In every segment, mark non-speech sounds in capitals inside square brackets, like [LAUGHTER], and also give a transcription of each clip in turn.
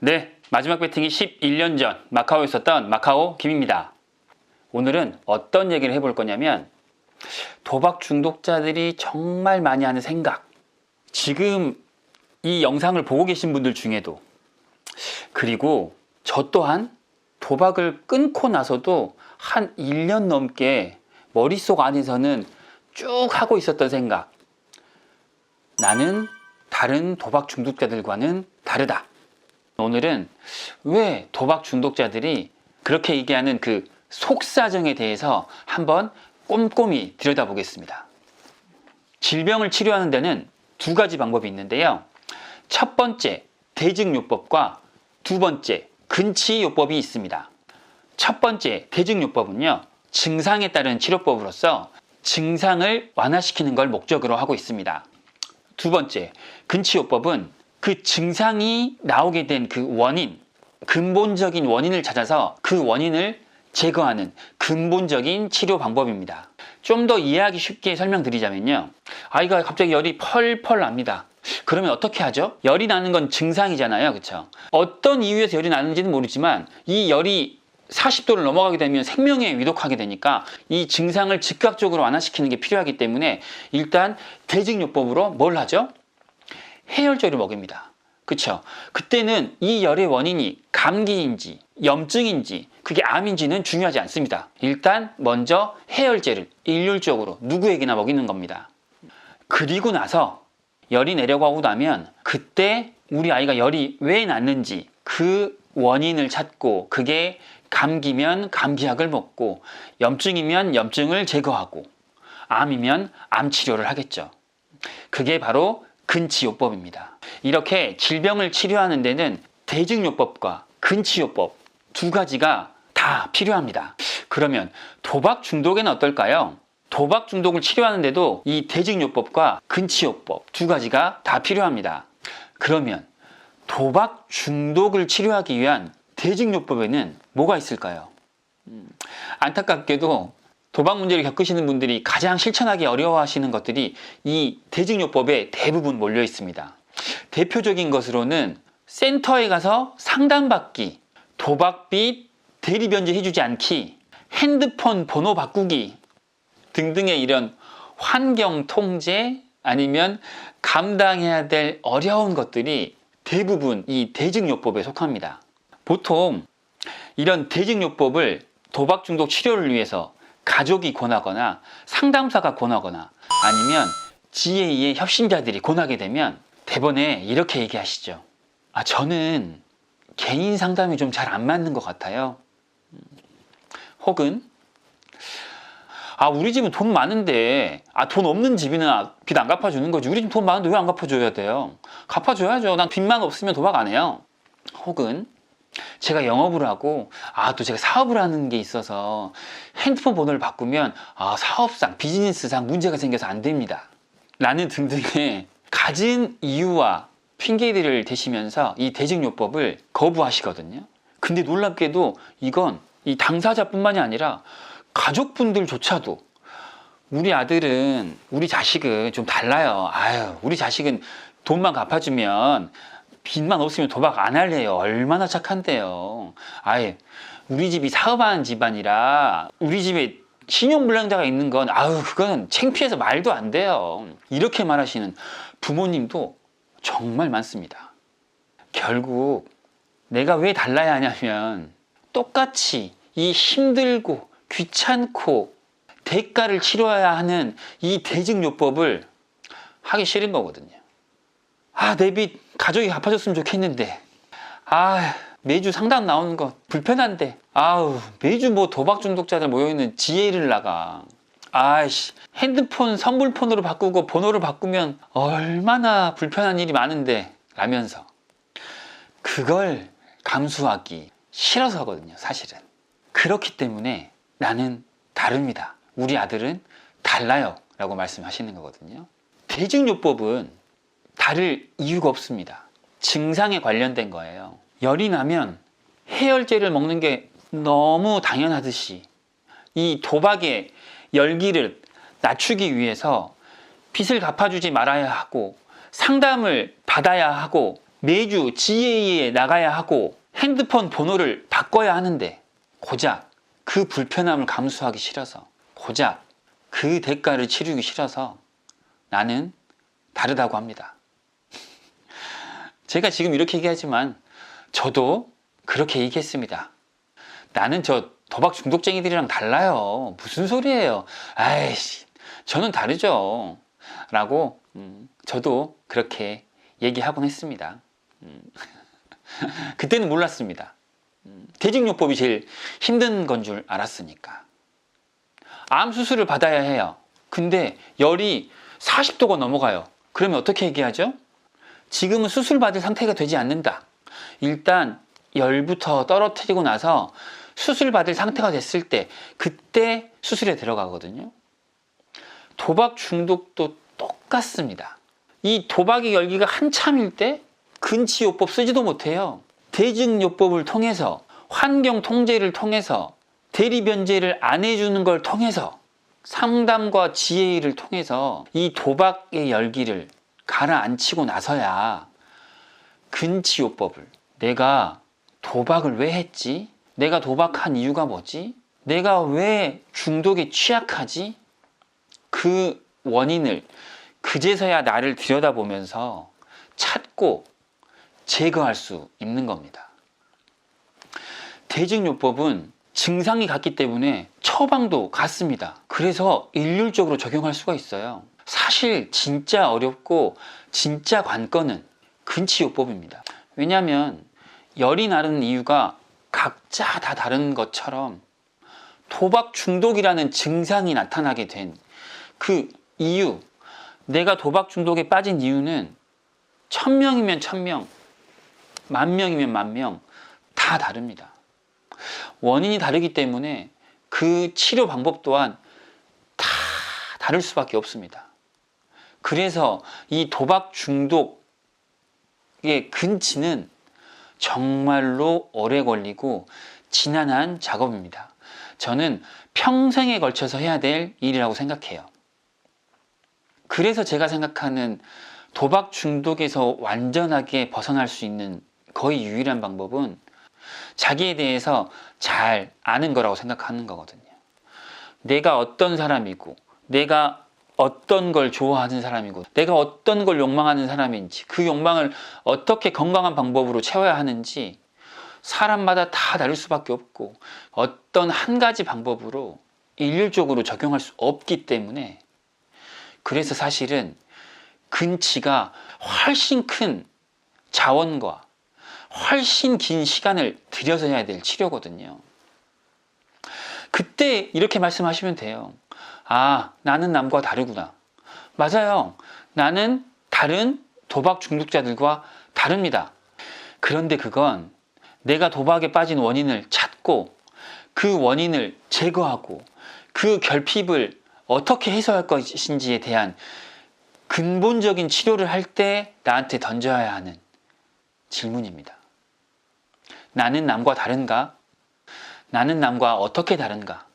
네, 마지막 배팅이 11년 전 마카오에 있었던 마카오 김입니다. 오늘은 어떤 얘기를 해볼 거냐면 도박 중독자들이 정말 많이 하는 생각. 지금 이 영상을 보고 계신 분들 중에도 그리고 저 또한 도박을 끊고 나서도 한 1년 넘게 머릿속 안에서는 쭉 하고 있었던 생각. 나는 다른 도박 중독자들과는 다르다. 오늘은 왜 도박 중독자들이 그렇게 얘기하는 그 속사정에 대해서 한번 꼼꼼히 들여다보겠습니다. 질병을 치료하는 데는 두 가지 방법이 있는데요. 첫 번째, 대증요법과 두 번째, 근치요법이 있습니다. 첫 번째, 대증요법은요, 증상에 따른 치료법으로서 증상을 완화시키는 걸 목적으로 하고 있습니다. 두 번째, 근치요법은 그 증상이 나오게 된 그 원인, 근본적인 원인을 찾아서 그 원인을 제거하는 근본적인 치료 방법입니다. 좀 더 이해하기 쉽게 설명드리자면요. 아이가 갑자기 열이 펄펄 납니다. 그러면 어떻게 하죠? 열이 나는 건 증상이잖아요. 그쵸? 어떤 이유에서 열이 나는지는 모르지만 이 열이 40도를 넘어가게 되면 생명에 위독하게 되니까 이 증상을 즉각적으로 완화시키는 게 필요하기 때문에 일단 대증요법으로 뭘 하죠? 해열제를 먹입니다. 그쵸? 그때는 이 열의 원인이 감기인지 염증인지 그게 암인지는 중요하지 않습니다. 일단 먼저 해열제를 일률적으로 누구에게나 먹이는 겁니다. 그리고 나서 열이 내려가고 나면 그때 우리 아이가 열이 왜 났는지 그 원인을 찾고 그게 감기면 감기약을 먹고 염증이면 염증을 제거하고 암이면 암 치료를 하겠죠. 그게 바로 근치요법입니다. 이렇게 질병을 치료하는 데는 대증요법과 근치요법 두 가지가 다 필요합니다. 그러면 도박 중독에는 어떨까요? 도박 중독을 치료하는데도 이 대증요법과 근치요법 두 가지가 다 필요합니다. 그러면 도박 중독을 치료하기 위한 대증요법에는 뭐가 있을까요? 음, 안타깝게도 도박 문제를 겪으시는 분들이 가장 실천하기 어려워하시는 것들이 이 대증요법에 대부분 몰려 있습니다. 대표적인 것으로는 센터에 가서 상담받기, 도박빚 대리 변제 해주지 않기, 핸드폰 번호 바꾸기 등등의 이런 환경 통제 아니면 감당해야 될 어려운 것들이 대부분 이 대증요법에 속합니다. 보통 이런 대증요법을 도박 중독 치료를 위해서 가족이 권하거나 상담사가 권하거나 아니면 GA의 협신자들이 권하게 되면 대본에 이렇게 얘기하시죠. 아, 저는 개인 상담이 좀 잘 안 맞는 것 같아요. 음, 혹은 아, 우리 집은 돈 많은데, 아, 돈 없는 집이나 빚 안 갚아주는 거지. 우리 집 돈 많은데 왜 안 갚아줘야 돼요? 갚아줘야죠. 난 빚만 없으면 도박 안 해요. 혹은, 제가 영업을 하고, 아, 또 제가 사업을 하는 게 있어서 핸드폰 번호를 바꾸면, 아, 사업상, 비즈니스상 문제가 생겨서 안 됩니다. 라는 등등의 가진 이유와 핑계들을 대시면서 이 대증요법을 거부하시거든요. 근데 놀랍게도 이건 이 당사자뿐만이 아니라 가족분들조차도 우리 아들은 우리 자식은 좀 달라요. 아유, 우리 자식은 돈만 갚아주면 빚만 없으면 도박 안 할래요. 얼마나 착한데요. 아예 우리 집이 사업하는 집안이라 우리 집에 신용불량자가 있는 건 아유 그건 창피해서 말도 안 돼요. 이렇게 말하시는 부모님도 정말 많습니다. 결국 내가 왜 달라야 하냐면 똑같이 이 힘들고 귀찮고 대가를 치러야 하는 이 대증요법을 하기 싫은 거거든요. 아, 내 빚 가족이 갚아줬으면 좋겠는데. 아, 매주 상담 나오는 거 불편한데. 아우, 매주 뭐 도박 중독자들 모여있는 지혜를 나가. 아이씨, 핸드폰 선불폰으로 바꾸고 번호를 바꾸면 얼마나 불편한 일이 많은데. 라면서. 그걸 감수하기 싫어서거든요, 사실은. 그렇기 때문에 나는 다릅니다. 우리 아들은 달라요. 라고 말씀하시는 거거든요. 대증요법은 다를 이유가 없습니다. 증상에 관련된 거예요. 열이 나면 해열제를 먹는 게 너무 당연하듯이 이 도박의 열기를 낮추기 위해서 빚을 갚아주지 말아야 하고 상담을 받아야 하고 매주 GA에 나가야 하고 핸드폰 번호를 바꿔야 하는데 고작 그 불편함을 감수하기 싫어서 고작 그 대가를 치르기 싫어서 나는 다르다고 합니다. 제가 지금 이렇게 얘기하지만 저도 그렇게 얘기했습니다. 나는 저 도박 중독쟁이들이랑 달라요. 무슨 소리예요? 아이씨, 저는 다르죠. 라고 음, 저도 그렇게 얘기하곤 했습니다. 음, [LAUGHS] 그때는 몰랐습니다. 음, 대증요법이 제일 힘든 건 줄 알았으니까. 암 수술을 받아야 해요. 근데 열이 40도가 넘어가요. 그러면 어떻게 얘기하죠? 지금은 수술 받을 상태가 되지 않는다. 일단 열부터 떨어뜨리고 나서 수술 받을 상태가 됐을 때 그때 수술에 들어가거든요. 도박 중독도 똑같습니다. 이 도박의 열기가 한참일 때 근치요법 쓰지도 못해요. 대증요법을 통해서 환경 통제를 통해서 대리 변제를 안 해주는 걸 통해서 상담과 지혜를 통해서 이 도박의 열기를 가라앉히고 나서야 근치요법을 내가 도박을 왜 했지? 내가 도박한 이유가 뭐지? 내가 왜 중독에 취약하지? 그 원인을 그제서야 나를 들여다보면서 찾고 제거할 수 있는 겁니다. 대증요법은 증상이 같기 때문에 처방도 같습니다. 그래서 일률적으로 적용할 수가 있어요. 사실 진짜 어렵고 진짜 관건은 근치요법입니다. 왜냐하면 열이 나는 이유가 각자 다 다른 것처럼 도박 중독이라는 증상이 나타나게 된 그 이유, 내가 도박 중독에 빠진 이유는 천 명이면 천 명, 만 명이면 만 명, 다 다릅니다. 원인이 다르기 때문에 그 치료 방법 또한 다 다를 수밖에 없습니다. 그래서 이 도박 중독의 근치는 정말로 오래 걸리고 지난한 작업입니다. 저는 평생에 걸쳐서 해야 될 일이라고 생각해요. 그래서 제가 생각하는 도박 중독에서 완전하게 벗어날 수 있는 거의 유일한 방법은 자기에 대해서 잘 아는 거라고 생각하는 거거든요. 내가 어떤 사람이고, 내가 어떤 걸 좋아하는 사람이고, 내가 어떤 걸 욕망하는 사람인지, 그 욕망을 어떻게 건강한 방법으로 채워야 하는지, 사람마다 다 다를 수밖에 없고, 어떤 한 가지 방법으로 일률적으로 적용할 수 없기 때문에, 그래서 사실은 근치가 훨씬 큰 자원과 훨씬 긴 시간을 들여서 해야 될 치료거든요. 그때 이렇게 말씀하시면 돼요. 아, 나는 남과 다르구나. 맞아요. 나는 다른 도박 중독자들과 다릅니다. 그런데 그건 내가 도박에 빠진 원인을 찾고 그 원인을 제거하고 그 결핍을 어떻게 해소할 것인지에 대한 근본적인 치료를 할 때 나한테 던져야 하는 질문입니다. 나는 남과 다른가? 나는 남과 어떻게 다른가?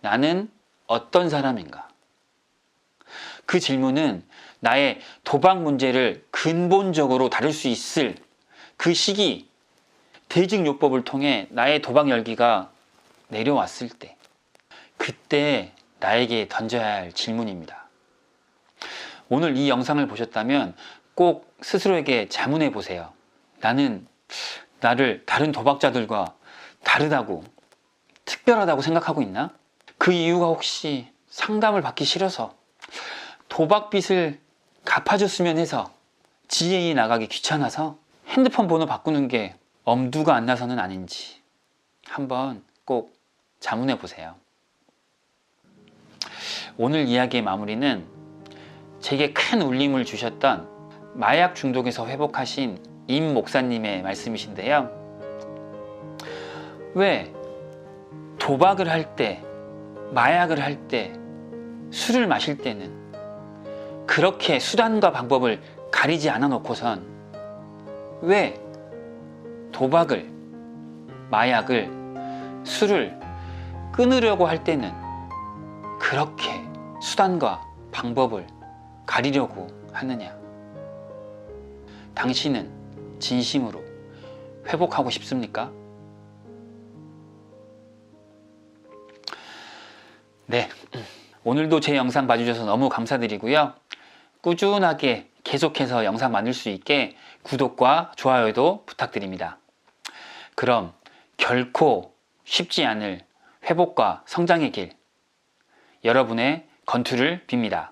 나는 어떤 사람인가? 그 질문은 나의 도박 문제를 근본적으로 다룰 수 있을 그 시기, 대증요법을 통해 나의 도박 열기가 내려왔을 때, 그때 나에게 던져야 할 질문입니다. 오늘 이 영상을 보셨다면 꼭 스스로에게 자문해 보세요. 나는 나를 다른 도박자들과 다르다고, 특별하다고 생각하고 있나? 그 이유가 혹시 상담을 받기 싫어서 도박빚을 갚아줬으면 해서 GA 나가기 귀찮아서 핸드폰 번호 바꾸는 게 엄두가 안 나서는 아닌지 한번 꼭 자문해 보세요. 오늘 이야기의 마무리는 제게 큰 울림을 주셨던 마약 중독에서 회복하신 임 목사님의 말씀이신데요. 왜 도박을 할 때, 마약을 할 때, 술을 마실 때는 그렇게 수단과 방법을 가리지 않아 놓고선 왜 도박을, 마약을, 술을 끊으려고 할 때는 그렇게 수단과 방법을 가리려고 하느냐? 당신은 진심으로 회복하고 싶습니까? 네. 오늘도 제 영상 봐주셔서 너무 감사드리고요. 꾸준하게 계속해서 영상 만들 수 있게 구독과 좋아요도 부탁드립니다. 그럼 결코 쉽지 않을 회복과 성장의 길, 여러분의 건투를 빕니다.